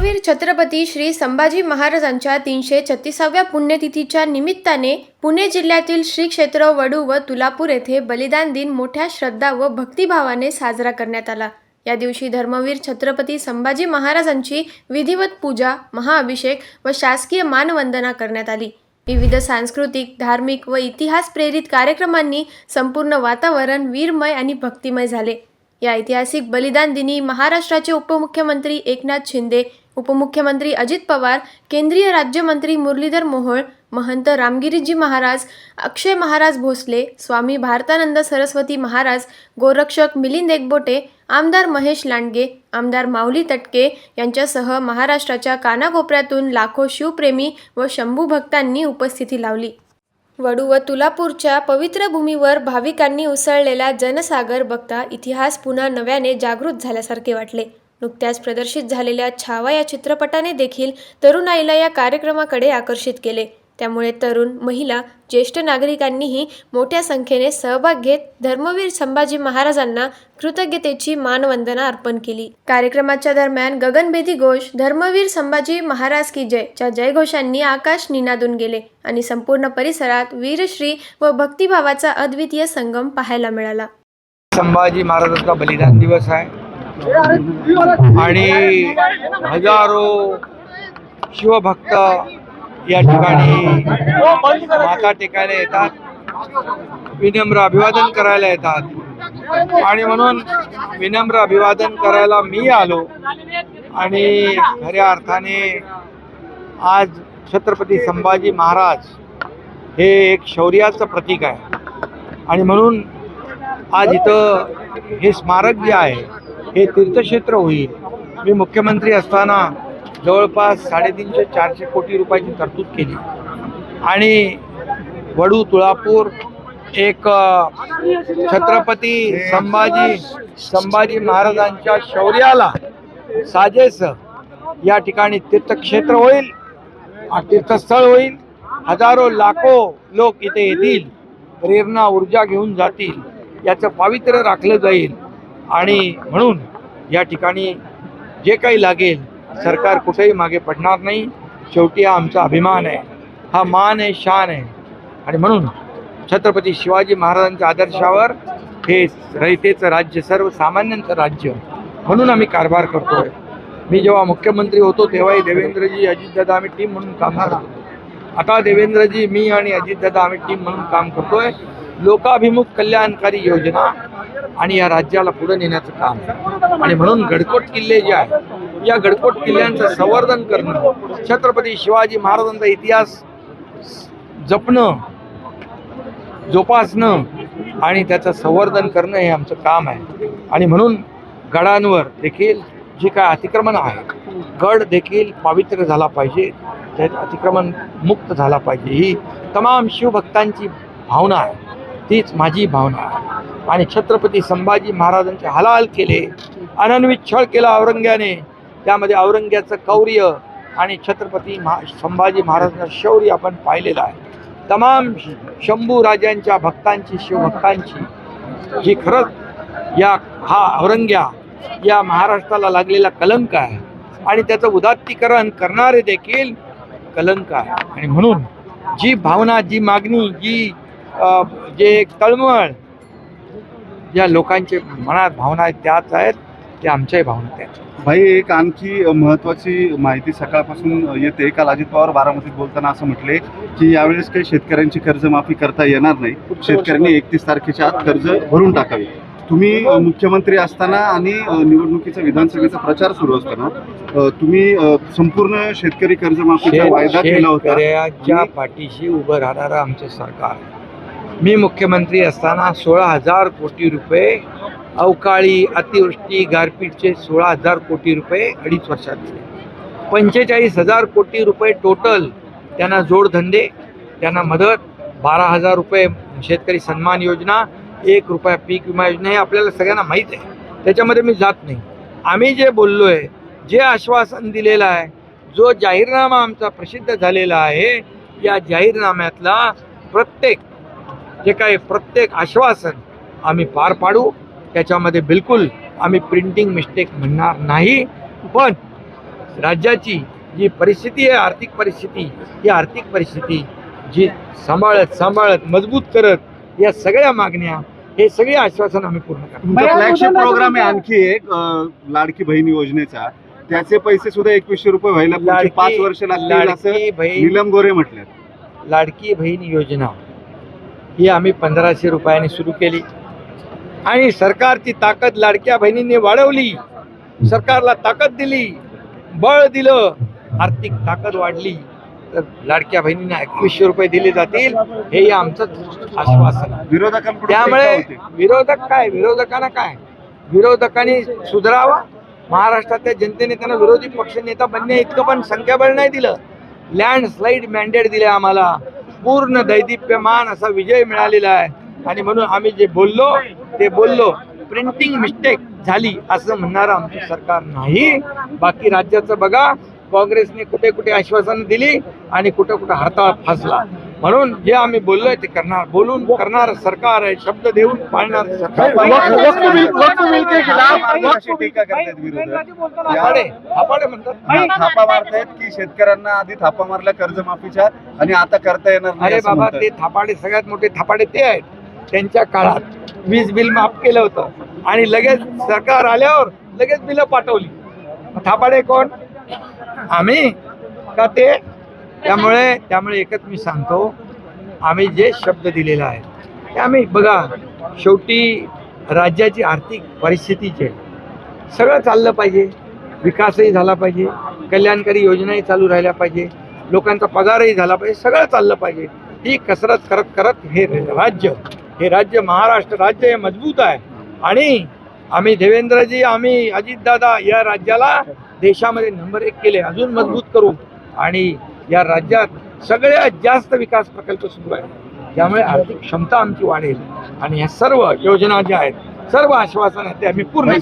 छत्रपती श्री संभाजी महाराजांच्या तीनशे छत्तीसाव्या पुण्यतिथीच्या निमित्ताने पुणे जिल्ह्यातील श्री क्षेत्र वडू व तुलापूर येथे बलिदान दिन मोठ्या श्रद्धा व भक्तिभावाने साजरा करण्यात आला. या दिवशी धर्मवीर छत्रपती संभाजी महाराजांची विधिवत पूजा महाअभिषेक व शासकीय मानवंदना करण्यात आली. विविध सांस्कृतिक धार्मिक व इतिहास प्रेरित कार्यक्रमांनी संपूर्ण वातावरण वीरमय आणि भक्तिमय झाले. या ऐतिहासिक बलिदान दिनी महाराष्ट्राचे उपमुख्यमंत्री एकनाथ शिंदे उपमुख्यमंत्री अजित पवार केंद्रीय राज्यमंत्री मुरलीधर मोहोळ महंत रामगिरीजी महाराज अक्षय महाराज भोसले स्वामी भारतानंद सरस्वती महाराज गोरक्षक मिलिंद एकबोटे आमदार महेश लांडगे आमदार माऊली तटके यांच्यासह महाराष्ट्राच्या कानाकोपऱ्यातून लाखो शिवप्रेमी व शंभू भक्तांनी उपस्थिती लावली. वडू व तुलापूरच्या पवित्र भूमीवर भाविकांनी उसळलेला जनसागर बघता इतिहास पुन्हा नव्याने जागृत झाल्यासारखे वाटले. नुकत्याच प्रदर्शित झालेल्या छावा या चित्रपटाने देखील तरुणाईला या कार्यक्रमाकडे आकर्षित केले. त्यामुळे तरुण महिला ज्येष्ठ नागरिकांनीही मोठ्या संख्येने सहभाग घेत धर्मवीर संभाजी महाराजांना कृतज्ञतेची मानवंदना अर्पण केली. कार्यक्रमाच्या दरम्यान गगनभेदी घोष धर्मवीर संभाजी महाराज की जय च्या जयघोषांनी आकाश निनादून गेले आणि संपूर्ण परिसरात वीरश्री व भक्तिभावाचा अद्वितीय संगम पाहायला मिळाला. संभाजी महाराजांचा बलिदान दिवस आहे. आणि हजारो शिवभक्त या ठिकाणी माता टेकायला येतात. विनम्र अभिवादन करायला येतात. आणि म्हणून विनम्र अभिवादन करायला मी आलो. आणि खऱ्या अर्थाने आज छत्रपती संभाजी महाराज हे एक शौर्याचं प्रतीक आहे. आणि म्हणून आज इथं हे स्मारक जे आहे हे तीर्थक्षेत्र होईल. मी मुख्यमंत्री असताना जवळपास साडेतीनशे चारशे कोटी रुपयाची तरतूद केली. आणि वडू तुळापूर एक छत्रपती संभाजी संभाजी महाराजांच्या शौर्याला साजेस या ठिकाणी तीर्थक्षेत्र होईल तीर्थस्थळ होईल. हजारो लाखो लोक इथे येतील प्रेरणा ऊर्जा घेऊन जातील याचं पावित्र्य राखलं जाईल. आणि म्हणून या ठिकाणी जे काही लागेल सरकार कुठेही मागे पडणार नाही. शेवटी हा आमचा अभिमान आहे. हा मान आहे शान आहे. आणि म्हणून छत्रपती शिवाजी महाराजांच्या आदर्शावर हे रयतेचं राज्य सर्वसामान्यांचं राज्य म्हणून आम्ही कारभार करतोय. मी जेव्हा मुख्यमंत्री होतो तेव्हाही देवेंद्रजी अजितदादा आम्ही टीम म्हणून काम करतो. आता देवेंद्रजी मी आणि अजितदादा आम्ही टीम म्हणून काम करतोय. लोकाभिमुख कल्याणकारी योजना आणि या राज्याला पुढे नेण्याचं काम. आणि म्हणून गडकोट किल्ले जे आहे या गडकोट किल्ल्यांचं संवर्धन करणं छत्रपती शिवाजी महाराजांचा इतिहास जपणं जोपासणं आणि त्याचं संवर्धन करणं हे आमचं काम आहे. आणि म्हणून गडांवर देखील जे काय अतिक्रमण आहे गड देखील पवित्र झाला पाहिजे त्यात अतिक्रमण मुक्त झाला पाहिजे ही तमाम शिवभक्तांची भावना आहे. तीच माझी भावना आहे. आणि छत्रपती संभाजी महाराजांचे हलाल केले अनन्वित छळ केला औरंग्याने त्यामध्ये औरंग्याचं कौर्य आणि छत्रपती महा संभाजी महाराजांचं शौर्य आपण पाहिलेलं आहे. तमाम शंभू राजांच्या भक्तांची शिवभक्तांची जी खरंच या हा औरंग्या या महाराष्ट्राला लागलेला कलंक आहे. आणि त्याचं उदात्तीकरण करणारे देखील कलंक आहे. आणि म्हणून जी भावना जी मागणी जी जे एक तळमळ ज्या लोकांचे मनात भावना आहेत त्याच आहेत. ते आमच्याही भावना आहेत भाई एक आणखी महत्वाची माहिती सकाळपासून येते. काल अजित पवार बारामतीत बोलताना असं म्हटले की यावेळेस काही शेतकऱ्यांची कर्जमाफी करता येणार नाही. शेतकऱ्यांनी एकतीस तारखेच्या आत कर्ज भरून टाकावे. तुम्ही मुख्यमंत्री असताना आणि निवडणुकीचा विधानसभेचा प्रचार सुरू असताना तुम्ही संपूर्ण शेतकरी कर्जमाफीचा वायदा केला होता. पाठीशी उभं राहणारं आमचं सरकार. मी मुख्यमंत्री असताना सोळा हजार कोटी रुपये अवकाळी अतिवृष्टी गारपीटचे सोळा हजार कोटी रुपये अडीच वर्षाचे पंचेचाळीस हजार कोटी रुपये टोटल त्यांना जोडधंदे त्यांना मदत बारा हजार रुपये शेतकरी सन्मान योजना एक रुपया पीक विमा योजना हे आपल्याला सगळ्यांना माहीत आहे. त्याच्यामध्ये मी जात नाही. आम्ही जे बोललो आहे जे आश्वासन दिलेलं आहे जो जाहीरनामा आमचा प्रसिद्ध झालेला आहे या जाहीरनाम्यातला प्रत्येक जे काही प्रत्येक आश्वासन आम्ही पार पाडू. त्याच्यामध्ये बिलकुल आम्ही प्रिंटिंग मिस्टेक म्हणणार नाही. पण राज्याची जी परिस्थिती आहे आर्थिक परिस्थिती ही आर्थिक परिस्थिती जी सांभाळत सांभाळत मजबूत करत या सगळ्या मागण्या हे सगळे आश्वासन आम्ही पूर्ण करतो. फ्लॅगशिप प्रोग्राम आहे आणखी एक लाडकी बहीण योजनेचा. त्याचे पैसे सुद्धा एकवीसशे रुपये व्हायला पाच वर्ष नीलम गोरे म्हटले लाडकी बहीण योजना ही आम्ही पंधराशे रुपयांनी सुरू केली. आणि सरकारची ताकद लाडक्या बहिणींनी वाढवली. सरकारला ताकद दिली बळ दिलं आर्थिक ताकद वाढली. तर लाडक्या बहिणींना एकवीसशे रुपये दिले जातील हे आमचं आश्वासन आहे. विरोधकांकडून त्यामुळे. विरोधक काय? विरोधकांना काय? विरोधकांनी सुधारावा. महाराष्ट्रातल्या जनतेने त्यांना विरोधी पक्ष नेता बनणे इतकं पण संख्याबळ नाही दिलं. लँडस्लाईड मॅन्डेट दिले आम्हाला. पूर्ण दैदिप्यमान असा विजय मिळालेला आहे. आणि म्हणून आम्ही जे बोललो ते बोललो प्रिंटिंग मिस्टेक झाली असं म्हणणारं आमचं सरकार नाही बाकी राज्याचं बघा काँग्रेसने कुठे कुठे आश्वासनं दिली आणि कुठं कुठं हरताळ फासला म्हणून जे आम्ही बोललोय ते करणार बोलून करणार सरकार आहे शब्द देऊन पाळणार हा, थापा मारतायत की शेतकऱ्यांना आधी थापा मारला कर्जमाफीच्या आणि आता करता येणार नाही अरे बाबा. ते थापाडे सगळ्यात मोठे थापाडे ते आहेत त्यांच्या काळात वीज बिल माफ केलं होतं. आणि लगेच सरकार आल्यावर लगेच बिलं पाठवली. थापाडे कोण? आम्ही? का ते? त्यामुळे त्यामुळे एकच मी सांगतो आम्ही जे शब्द दिलेला आहे ते आम्ही बघा शेवटी राज्याची आर्थिक परिस्थितीचे सगळं चाललं पाहिजे. विकासही झाला पाहिजे. कल्याणकारी योजनाही चालू राहिल्या पाहिजे. लोकांचा पगारही झाला पाहिजे. सगळं चाललं पाहिजे. ही कसरत करत करत हे राज्य हे राज्य महाराष्ट्र राज्य हे मजबूत आहे. आणि आम्ही देवेंद्रजी आम्ही अजितदादा या राज्याला देशामध्ये नंबर एक केले अजून मजबूत करू आणि या राज्यात सगळ्यात जास्त विकास प्रकल्प सुरू आहे त्यामुळे आर्थिक क्षमता आमची वाढेल. आणि ह्या सर्व योजना ज्या आहेत सर्व आश्वासन आहेत ते आम्ही पूर्ण